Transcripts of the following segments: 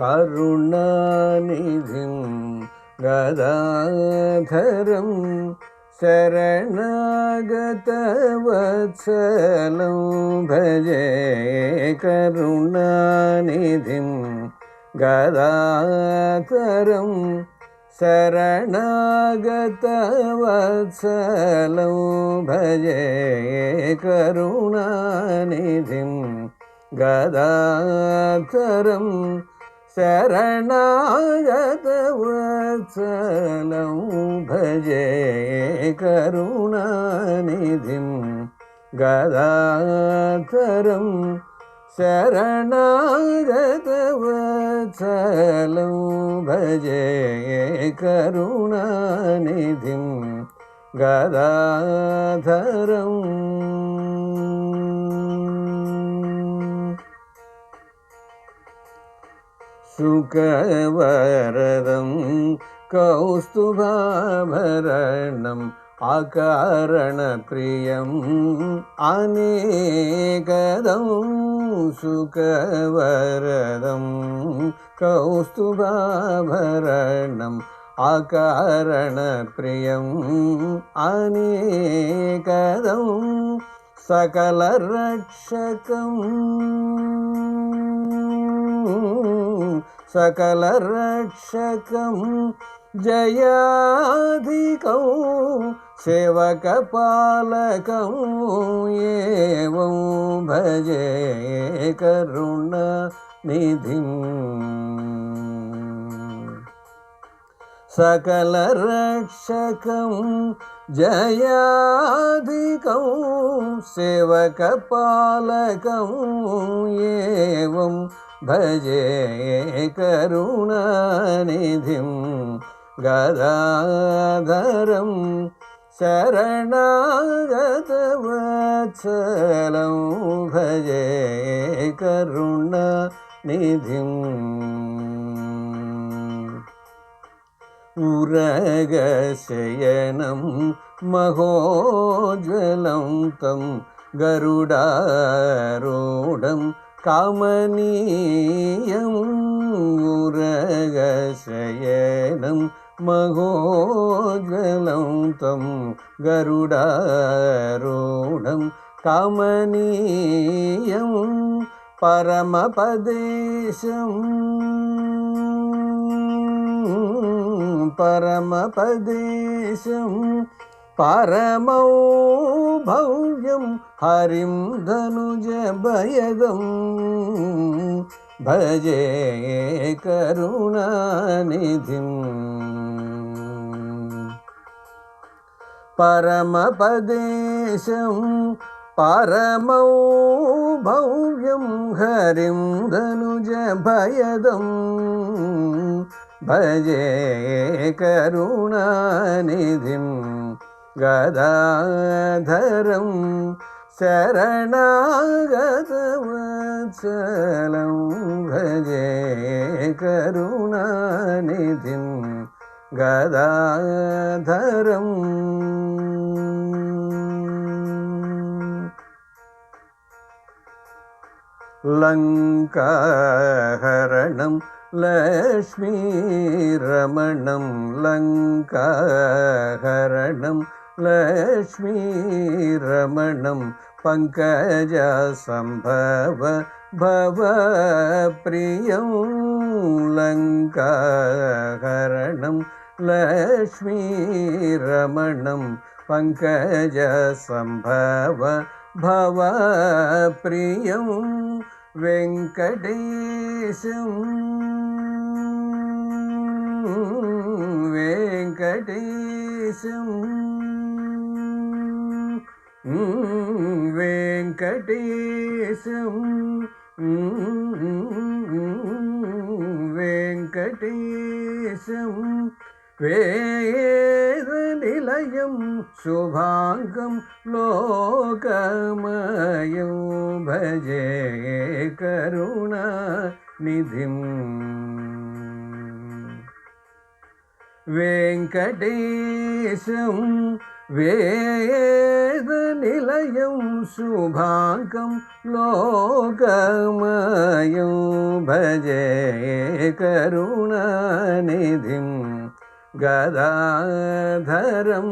కరుణానిధిం గదాధరం శరణాగతవత్సలం భజే కరుణానిధిం గదాధరం शरणागतवत्सलं भजे करुणानिधिं गदाचरं ശരണാഗതവത്സലം ഭജേ കരുണാനിധിം ഗദാധരം ശരണാഗതവത്സലം ഭജേ കരുണാനിധിം ഗദാധരം शुकवरदं कौस्तुभाभरणम् अकारणप्रियम् अनेकदं शुकवरदं कौस्तुभाभरणम् अकारणप्रियम् अनेकदं सकलरक्षकम् सकलरक्षकं जयाधिकं सेवकपालकं एवं भजे करुणनिधिम् सकलरक्षकं जयाधिकं सेवकपालकं एवं भजे करुणानिधिं गदाधरं शरणागतवत्सलं भजे करुणानिधिम् उरगशयनं महोज्वलं तं गरुडारूढं காமனீயம் உரகசயனம் மகோஜலம் தம் கருடாரோடம் காமனீயம் பரமபதேசம். பரமபதேசம். പരമൗഭൗ്യം ഹരിം ധനുജഭയകം ഭജേ കരുണാനിധിം. പരമപദേശം പരമൗഭൗ്യം ഹരിം ധനുജഭയദം ഭജേ കരുണാനിധിം. ഗദാധരം ശരണാഗതവത്സലം ഭജേ കരുണാനിധിം ഗദാധരം. ലങ്കാഹരണം ലക്ഷ്മീരമണം ലങ്കാഹരണം लक्ष्मीरमणं पङ्कजसम्भव भवप्रियं लङ्काहरणं लक्ष्मीरमणं पङ्कजसम्भव भवप्रियं वेङ्कटेशं వెంకటేశం. వెంకటేశం. వేద నిలయం శుభాంగం లోకమయం. భజే కరుణా నిధిం. వెంకటేశం വേദനിലയം ശുഭാംഗം ലോകമയം ഭജേ കരുണാനിധിം ഗദാധരം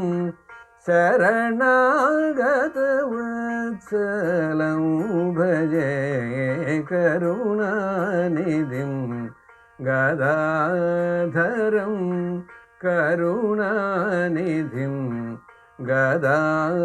ശരണാഗതവത്സലം ഭജേ കരുണാനിധിം ഗദാധരം കരുണാനിധിം ഗദാധരം.